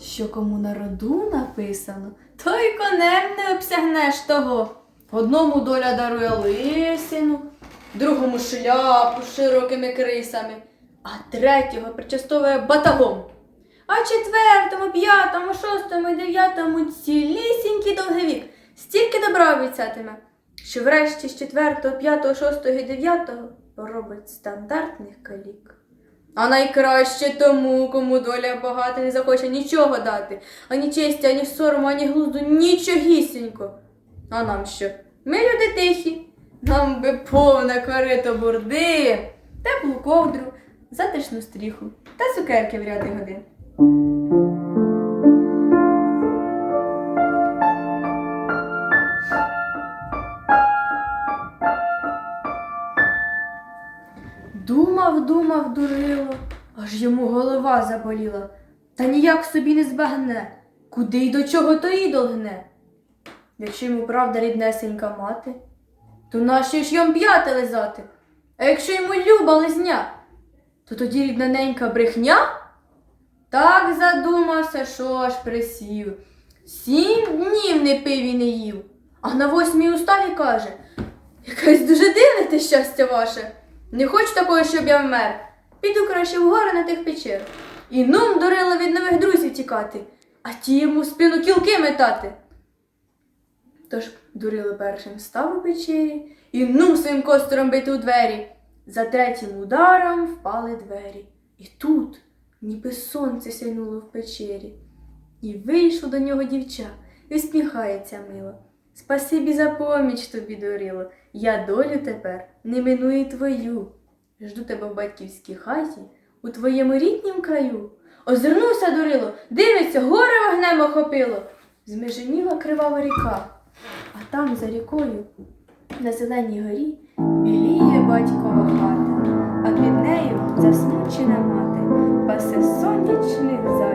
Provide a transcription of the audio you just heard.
Що кому на роду написано, то й конем не обсягнеш того. Одному доля дарує лисину, другому шляпу з широкими крисами, а третього причастовує батагом. А четвертому, п'ятому, шостому і дев'ятому цілісінький довгий вік стільки добра обіцятиме, що врешті з четвертого, п'ятого, шостого і дев'ятого поробить стандартних калік. А найкраще тому, кому доля багата не захоче нічого дати, ані честі, ані сорому, ані глузду, нічогісінько. А нам що? Ми люди тихі. Нам би повне корито бурди, теплу ковдру, затишну стріху та цукерки в ряди годин. Думав, думав, дурило, аж йому голова заболіла, та ніяк собі не збагне, куди й до чого то ідол гне. Якщо йому правда ріднесенька мати, то нащо ж йому п'яти лизати? А якщо йому люба лизня, то тоді рідна ненька брехня? Так задумався, що ж присів. Сім днів не пив і не їв, а на восьмій уставі каже, якесь дуже дивне те щастя ваше. Не хочу такого, щоб я вмер. Піду краще в гори на тих печер. І нум дурила від нових друзів тікати, а ті йому спину кілки метати. Тож дурило першим став у печері і нум своїм костером бити у двері. За третім ударом впали двері. І тут, ніби сонце сяйнуло в печері. І вийшло до нього дівча, і усміхається мило. Спасибі за поміч тобі, дурило. Я долю тепер не миную твою. Жду тебе в батьківській хаті, у твоєму ріднім краю. Озирнувся, дурило, дивиться, горе вогнем охопило. Змеженіла кривава ріка, а там за рікою, на зеленій горі, біліє батькова хата, Торкалася сонячних за.